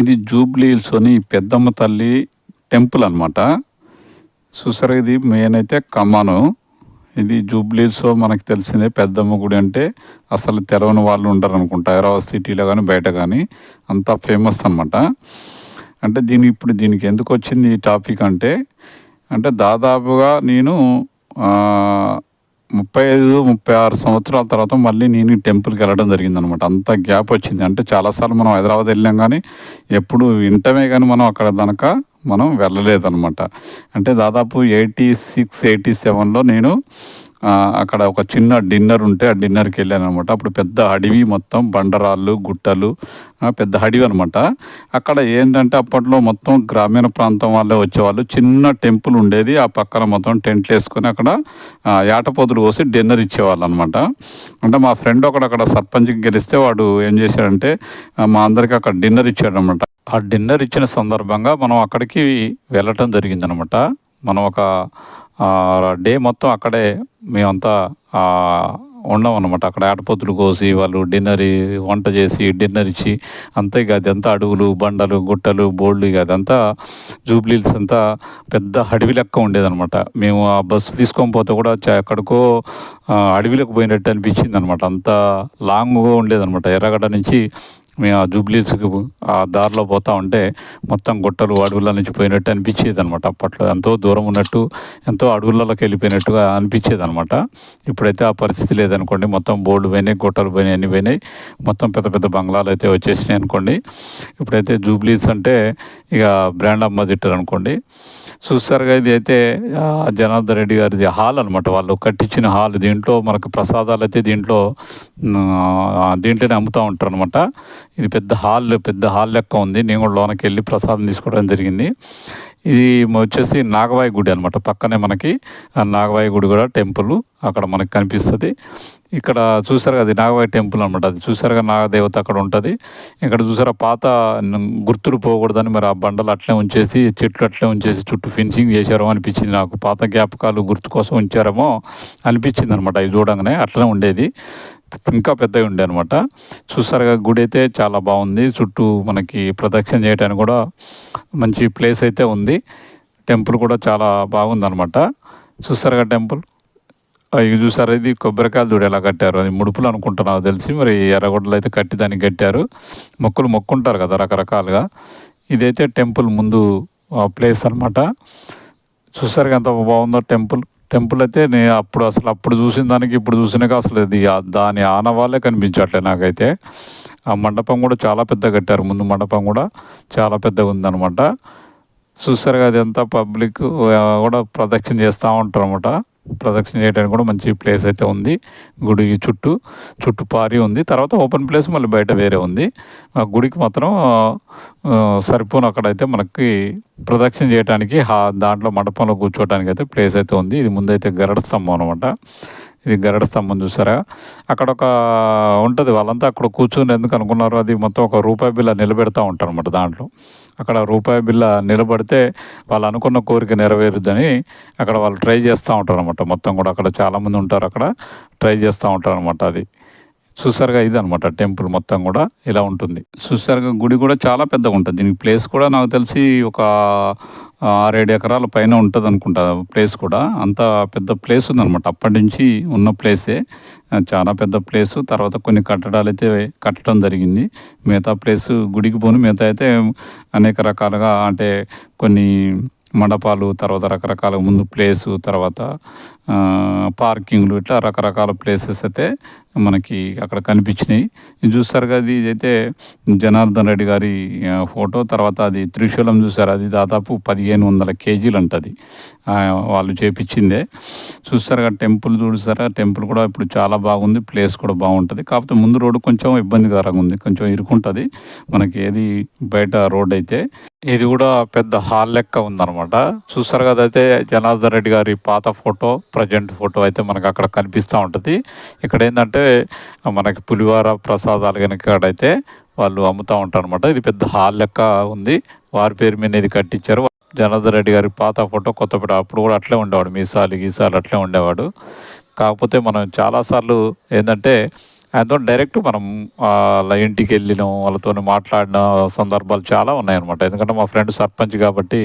ఇది జూబ్లీహిల్స్ అని పెద్దమ్మ తల్లి టెంపుల్ అనమాట చూసారా ఇది మెయిన్ అయితే కమాను ఇది జూబ్లీ మనకు తెలిసిందే పెద్దమ్మ గుడి అంటే అసలు తెలవని వాళ్ళు ఉండరు అనుకుంటా హైదరాబాద్ సిటీలో కానీ బయట కానీ అంత ఫేమస్ అనమాట అంటే దీని ఇప్పుడు దీనికి ఎందుకు వచ్చింది ఈ టాపిక్ అంటే అంటే దాదాపుగా నేను ముప్పై ఐదు ముప్పై ఆరు సంవత్సరాల తర్వాత మళ్ళీ నేను టెంపుల్కి వెళ్ళడం జరిగింది అనమాట అంత గ్యాప్ వచ్చింది. అంటే చాలాసార్లు మనం హైదరాబాద్ వెళ్ళాం కానీ ఎప్పుడు వింటమే కానీ మనం అక్కడ కనుక మనం వెళ్ళలేదనమాట అంటే దాదాపు ఎయిటీ సిక్స్ ఎయిటీ సెవెన్లో నేను అక్కడ ఒక చిన్న డిన్నర్ ఉంటే ఆ డిన్నర్కి వెళ్ళాను అనమాట అప్పుడు పెద్ద అడవి మొత్తం బండరాళ్ళు గుట్టలు పెద్ద అడవి అనమాట అక్కడ ఏంటంటే అప్పట్లో మొత్తం గ్రామీణ ప్రాంతం వాళ్ళే వచ్చేవాళ్ళు. చిన్న టెంపుల్ ఉండేది. ఆ పక్కన మొత్తం టెంట్లు వేసుకొని అక్కడ ఏటపోతులు కోసి డిన్నర్ ఇచ్చేవాళ్ళు అనమాట అంటే మా ఫ్రెండ్ ఒకడు అక్కడ సర్పంచ్కి గెలిస్తే వాడు ఏం చేశాడంటే మా అందరికి అక్కడ డిన్నర్ ఇచ్చాడు అనమాట ఆ డిన్నర్ ఇచ్చిన సందర్భంగా మనం అక్కడికి వెళ్ళటం జరిగిందనమాట మనం ఒక డే మొత్తం అక్కడే మేమంతా ఆ, ఉన్నాం అనమాట అక్కడ ఆటపోతులు కోసి వాళ్ళు డిన్నర్ వంట చేసి డిన్నర్ ఇచ్చి అంతే ఇక అదంతా అడవులు బండలు గుట్టలు బోల్డ్ ఇక అదంతా జూబ్లీల్స్ అంతా పెద్ద అడవి లెక్క ఉండేదనమాట మేము ఆ బస్సు తీసుకొని పోతే కూడా ఎక్కడికో అడవిలోకి పోయినట్టు అనిపించింది అనమాట అంత లాంగ్గా ఉండేదనమాట ఎర్రగడ్డ నుంచి మేము ఆ జూబ్లీస్కి ఆ దారిలో పోతా ఉంటే మొత్తం గుట్టలు అడవుల నుంచి పోయినట్టు అనిపించేది అనమాట అప్పట్లో ఎంతో దూరం ఉన్నట్టు ఎంతో అడవులలోకి వెళ్ళిపోయినట్టుగా అనిపించేది అనమాట ఇప్పుడైతే ఆ పరిస్థితి లేదనుకోండి. మొత్తం బోర్డు పోయినాయి గుట్టలు పోయినాయి అన్ని పోయినాయి. మొత్తం పెద్ద పెద్ద బంగ్లాలు అయితే వచ్చేసినాయి అనుకోండి. ఇప్పుడైతే జూబ్లీస్ అంటే ఇక బ్రాండ్ అంబాసిడర్ అనుకోండి. చూస్తారుగా ఇది అయితే జనార్దన్ రెడ్డి గారిది హాల్ అనమాట వాళ్ళు కట్టించిన హాల్. దీంట్లో మనకు ప్రసాదాలు అయితే దీంట్లో దీంట్లోనే అమ్ముతూ ఉంటారు అనమాట ఇది పెద్ద హాల్ పెద్ద హాల్ లెక్క ఉంది. నేను కూడా లోనకి వెళ్ళి ప్రసాదం తీసుకోవడం జరిగింది. ఇది వచ్చేసి నాగవాయి గుడి అనమాట పక్కనే మనకి నాగవాయి గుడి కూడా టెంపుల్ అక్కడ మనకి కనిపిస్తుంది. ఇక్కడ చూసారు కదా అది నాగవాయి టెంపుల్ అనమాట అది చూసారుగా నాగదేవత అక్కడ ఉంటుంది. ఇక్కడ చూసారా పాత గుర్తులు పోకూడదని మరి ఆ బండలు అట్లే ఉంచేసి చెట్లు అట్లే ఉంచేసి చుట్టూ ఫినిషింగ్ చేశారో అనిపించింది నాకు. పాత జ్ఞాపకాలు గుర్తు కోసం ఉంచారేమో అనిపించింది అనమాట ఇది చూడంగానే అట్లనే ఉండేది. ఇంకా పెద్దగా ఉండే అనమాట చూసారుగా గుడి అయితే చాలా బాగుంది. చుట్టూ మనకి ప్రదక్షిణ చేయడానికి కూడా మంచి ప్లేస్ అయితే ఉంది. టెంపుల్ కూడా చాలా బాగుంది అనమాట చూసారుగా టెంపుల్? ఇక చూసారు? ఇది కొబ్బరికాయలు చూడు ఎలా కట్టారు. అది ముడుపులు అనుకుంటున్నావు తెలిసి మరి ఎర్రగొడ్డలు అయితే కట్టి దానికి కట్టారు. మొక్కులు మొక్కుంటారు కదా రకరకాలుగా. ఇదైతే టెంపుల్ ముందు ప్లేస్ అనమాట చూసారు ఎంత బాగుందో టెంపుల్. టెంపుల్ అయితే నేను అప్పుడు అసలు అప్పుడు చూసిన దానికి ఇప్పుడు చూసినాక అసలు ఇది. దాని ఆనవాళ్ళే కనిపించట్లే నాకైతే. ఆ మండపం కూడా చాలా పెద్ద కట్టారు. ముందు మండపం కూడా చాలా పెద్దగా ఉందన్నమాట. చూసారుగా అది ఎంత పబ్లిక్ కూడా ప్రదక్షిణ చేస్తూ ఉంటారు అనమాట ప్రదక్షిణ చేయడానికి కూడా మంచి ప్లేస్ అయితే ఉంది. గుడి చుట్టూ చుట్టూ పారి ఉంది. తర్వాత ఓపెన్ ప్లేస్ మళ్ళీ బయట వేరే ఉంది. ఆ గుడికి మాత్రం సరిపోను అక్కడైతే మనకి ప్రదక్షిణ చేయడానికి దాంట్లో మండపంలో కూర్చోవడానికి అయితే ప్లేస్ అయితే ఉంది. ఇది ముందైతే గరడ స్తంభం అనమాట ఇది గరడ స్తంభం చూసారా? అక్కడ ఒక ఉంటుంది. వాళ్ళంతా అక్కడ కూర్చుని ఎందుకు అనుకున్నారు అది మొత్తం ఒక రూపాయి బిల్ల నిలబెడతా ఉంటారు అనమాట దాంట్లో. అక్కడ రూపాయి బిల్ల నిలబడితే వాళ్ళు అనుకున్న కోరిక నెరవేరుద్దని అక్కడ వాళ్ళు ట్రై చేస్తూ ఉంటారు అనమాట మొత్తం కూడా అక్కడ చాలామంది ఉంటారు అక్కడ. ట్రై చేస్తూ ఉంటారు అనమాట అది. చూసారుగా ఇది అనమాట టెంపుల్ మొత్తం కూడా ఇలా ఉంటుంది. చూసారుగా గుడి కూడా చాలా పెద్దగా ఉంటుంది. దీనికి ప్లేస్ కూడా నాకు తెలిసి ఒక ఆరేడు ఎకరాల పైన ఉంటుంది అనుకుంటా ప్లేస్ కూడా. అంత పెద్ద ప్లేస్ ఉందనమాట అప్పటి నుంచి ఉన్న ప్లేసే. చాలా పెద్ద ప్లేసు. తర్వాత కొన్ని కట్టడాలు అయితే కట్టడం జరిగింది. మిగతా ప్లేస్ గుడికి పోను. మిగతా అయితే అనేక రకాలుగా అంటే కొన్ని మండపాలు తర్వాత రకరకాల ముందు ప్లేసు తర్వాత పార్కింగ్లు ఇట్లా రకరకాల ప్లేసెస్ అయితే మనకి అక్కడ కనిపించినాయి. ఇది చూస్తారు కదా ఇది ఇదైతే జనార్దన్ రెడ్డి గారి ఫోటో తర్వాత అది త్రిశూలం చూసారు అది దాదాపు పదిహేను వందల కేజీలు అంటది వాళ్ళు చేపించిందే. చూస్తారు కదా టెంపుల్ చూస్తారా టెంపుల్ కూడా ఇప్పుడు చాలా బాగుంది ప్లేస్ కూడా బాగుంటుంది. కాకపోతే ముందు రోడ్డు కొంచెం ఇబ్బందికరంగా ఉంది కొంచెం ఇరుకుంటుంది. మనకి ఏది బయట రోడ్ అయితే ఇది కూడా పెద్ద హాల్ లెక్క ఉందన్నమాట. చూసారు కదా అయితే జనార్దన్ రెడ్డి గారి పాత ఫోటో ప్రజెంట్ ఫోటో అయితే మనకు అక్కడ కనిపిస్తూ ఉంటుంది. ఇక్కడ ఏంటంటే మనకి పులివార ప్రసాదాలు కనుక అయితే వాళ్ళు అమ్ముతూ ఉంటారు అనమాట ఇది పెద్ద హాల్ లెక్క ఉంది. వారి పేరు మీద ఇది కట్టించారు. జనార్దన్ రెడ్డి గారి పాత ఫోటో కొత్తపేట అప్పుడు కూడా అట్లే ఉండేవాడు. మీసాలు గీసాలు అట్లే ఉండేవాడు. కాకపోతే మనం చాలాసార్లు ఏంటంటే ఆయనతో డైరెక్ట్ మనం వాళ్ళ ఇంటికి వెళ్ళినాం వాళ్ళతో మాట్లాడిన సందర్భాలు చాలా ఉన్నాయన్నమాట. ఎందుకంటే మా ఫ్రెండ్ సర్పంచ్ కాబట్టి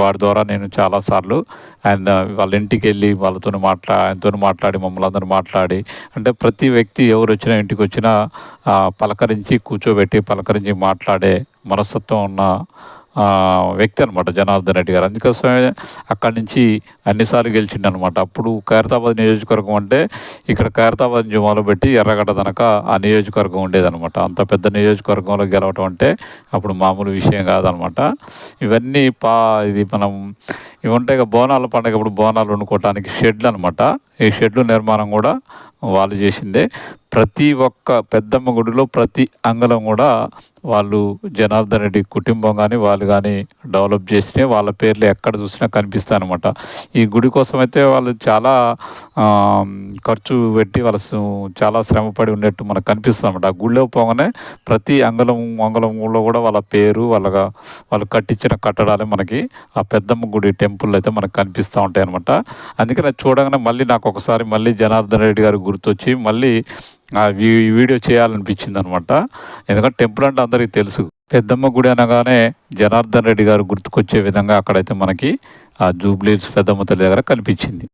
వాడి ద్వారా నేను చాలాసార్లు ఆయన వాళ్ళ ఇంటికి వెళ్ళి వాళ్ళతో మాట్లా ఆయనతో మాట్లాడి మమ్మల్ని అందరూ మాట్లాడి అంటే ప్రతి వ్యక్తి ఎవరు వచ్చినా ఇంటికి వచ్చినా పలకరించి కూర్చోబెట్టి పలకరించి మాట్లాడే మనస్తత్వం ఉన్న వ్యక్తి అనమాట జనార్దన్ రెడ్డి గారు. అందుకోసమే అక్కడి నుంచి అన్నిసార్లు గెలిచిండు అనమాట అప్పుడు ఖైరతాబాద్ నియోజకవర్గం అంటే ఇక్కడ ఖైరతాబాద్ నుంచి మొదలుపెట్టి ఎర్రగడ్డ తనక ఆ నియోజకవర్గం ఉండేదనమాట అంత పెద్ద నియోజకవర్గంలో గెలవటం అంటే అప్పుడు మామూలు విషయం కాదనమాట ఇవన్నీ పా ఇది మనం ఇవి ఉంటాయి కదా, బోనాల పండుగ ఇప్పుడు బోనాలు వండుకోవటానికి షెడ్లు అనమాట ఈ షెడ్లు నిర్మాణం కూడా వాళ్ళు చేసిందే. ప్రతి ఒక్క పెద్దమ్మ గుడిలో ప్రతి అంగళం కూడా వాళ్ళు జనార్దన్ రెడ్డి కుటుంబం కానీ వాళ్ళు కానీ డెవలప్ చేసినాయి వాళ్ళ పేర్లు ఎక్కడ చూసినా కనిపిస్తాయి అనమాట ఈ గుడి కోసం అయితే వాళ్ళు చాలా ఖర్చు పెట్టి వాళ్ళ చాలా శ్రమపడి ఉన్నట్టు మనకు కనిపిస్తుంది అనమాట ఆ గుడిలో పోగానే ప్రతి అంగళం అంగళంలో కూడా వాళ్ళ పేరు వాళ్ళ వాళ్ళు కట్టించిన కట్టడాలే మనకి ఆ పెద్దమ్మ గుడి టెంపుల్ అయితే మనకు కనిపిస్తూ ఉంటాయి అనమాట అందుకని చూడగానే మళ్ళీ నాకు ఒకసారి మళ్ళీ జనార్దన్ రెడ్డి గారు గుర్తొచ్చి మళ్ళీ ఆ వీడియో చేయాలనిపించింది అనమాట ఎందుకంటే టెంపుల్ అంటే అందరికీ తెలుసు. పెద్దమ్మ గుడి అనగానే జనార్దన్ రెడ్డి గారు గుర్తుకొచ్చే విధంగా అక్కడైతే మనకి ఆ జూబ్లీస్ పెద్దమ్మ తల్లి దగ్గర కనిపించింది.